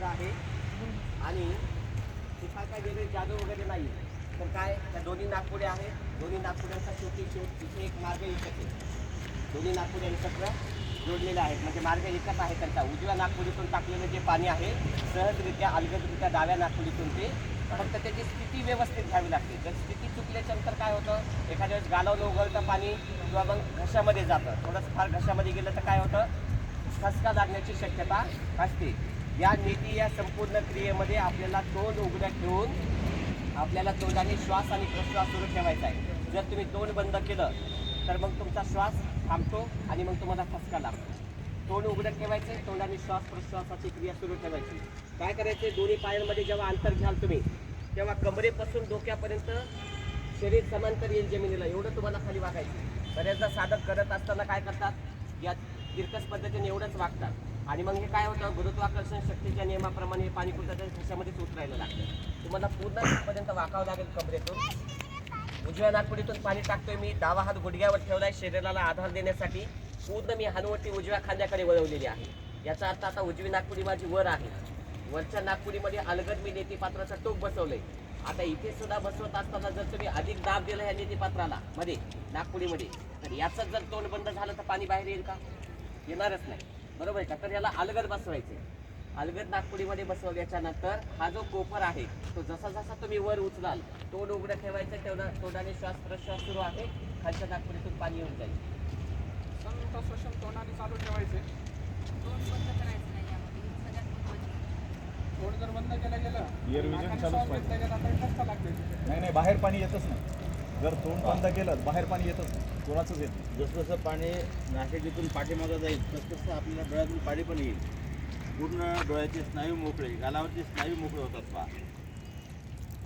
मार्ग आहे. आणि तिथं काय वेगळे जादू वगैरे नाही तर काय त्या दोन्ही नागपुडे आहेत. दोन्ही नागपुड्यांचा शेवटी शेवट तिथे एक मार्ग एकच आहे. दोन्ही नागपुडे एकत्र जोडलेले आहेत. म्हणजे मार्ग एकच आहे त्यांचा. उजव्या नागपुडीतून टाकलेलं जे पाणी आहे सहजरित्या अलगदरित्या डाव्या नागपुडीतून ते फक्त त्याची स्थिती व्यवस्थित घ्यावी लागते. जर स्थिती चुकल्याच्या नंतर काय होतं? एखाद्या वेळेस गालावलं उगवलं पाणी किंवा मग घशामध्ये जातं. थोडंसं फार घशामध्ये गेलं तर काय होतं? ठसका लागण्याची शक्यता असते. या नीती या संपूर्ण क्रियेमध्ये आपल्याला तोंड उघड्या ठेवून आपल्याला तोंडाने श्वास आणि प्रश्वास सुरू ठेवायचा आहे. जर तुम्ही तोंड बंद केलं तर मग तुमचा श्वास थांबतो आणि मग तुम्हाला ठसका लागतो. तोंड उघडं ठेवायचे तोंडाने श्वास प्रश्वासाची क्रिया सुरू ठेवायची. काय करायचे? दोन्ही पायांमध्ये जेव्हा अंतर घ्याल तुम्ही तेव्हा कमरेपासून डोक्यापर्यंत शरीर समांतर येईल जमिनीला. एवढं तुम्हाला खाली वागायचं बऱ्याचदा साधक करत असताना काय करतात? या तिरकस पद्धतीने एवढंच वागतात. आणि मग हे काय होतं? गुरुत्वाकर्षण शक्तीच्या नियमाप्रमाणे हे पाणी कुठं घशामध्येच उतरायला लागतं. तुम्हाला पूर्ण तिथपर्यंत वाकावं लागेल कमरेतून. उजव्या नागपुडीतून पाणी टाकतोय मी. डावा हात गुडघ्यावर ठेवलाय शरीराला आधार देण्यासाठी. पूर्ण मी हनुवटी उजव्या खांद्याकडे वळवलेली आहे. याचा अर्थ आता उजवी नागपुडी माझी वर आहे. वरच्या नागपुडीमध्ये अलगद मी नेती पात्राचं टोक बसवलंय. आता इथे सुद्धा बसवत असताना जर तुम्ही अधिक दाब दिला ह्या निधी पात्राला मध्ये नागपुडीमध्ये तर याचं जर तोंड बंद झालं तर पाणी बाहेर येईल का? येणारच नाही. बरोबर आहे का? तर याला अलगद बसवायचे अलगद नागपुडीमध्ये बसवल्याच्या नंतर हा जो कोपर आहे तो जसा जसा तुम्ही वर उचलाल तोंड उघडं ठेवायचं तेवढा तोंडाने श्वास प्रश्वास सुरू आहे खालच्या नागपुरीतून पाणी येऊन जाईल. श्वसन तोंडाने चालू ठेवायचे. तोंड बंद करायचं नाही यामध्ये हे सगळ्यात महत्त्वाचं तोंड जर बंद केलं गेलं vision नाकाने चालूच पाहिजे. नाही नाही बाहेर पाणी येतच नाही. जर तोंड बंद केलं बाहेर पाणी येतच नाही. कोणाचंच येत नाही. जसं जसं पाणी नाशिकीतून पाठीमागं जाईल तसं तसं आपल्याला डोळ्यातून पाणी पण येईल. पूर्ण डोळ्याचे स्नायू मोकळे गालावरचे स्नायू मोकळे होतात पहा.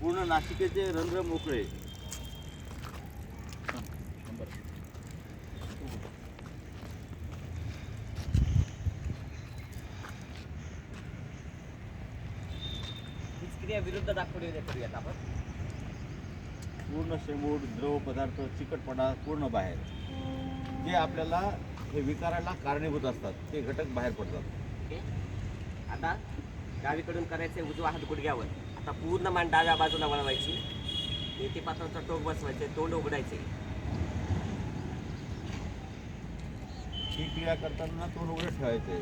पूर्ण नाशिकेचे रंध्र मोकळे. हीच क्रिया विरुद्ध नागपुडीमध्ये करूयात आपण. पूर्ण शेंबूड द्रव पदार्थ चिकटपणा पूर्ण बाहेर. जे आपल्याला हे विकाराला कारणीभूत असतात ते घटक बाहेर पडतात. ओके. आता डावीकडून करायचे उजवा हात गुडघ्यावर. आता पूर्ण मान डाव्या बाजूला वळवायची. नेती पात्राचं टोक बसवायचे तोंड उघडायचे. ही क्रिया करताना तोंड उघडे ठेवायचे.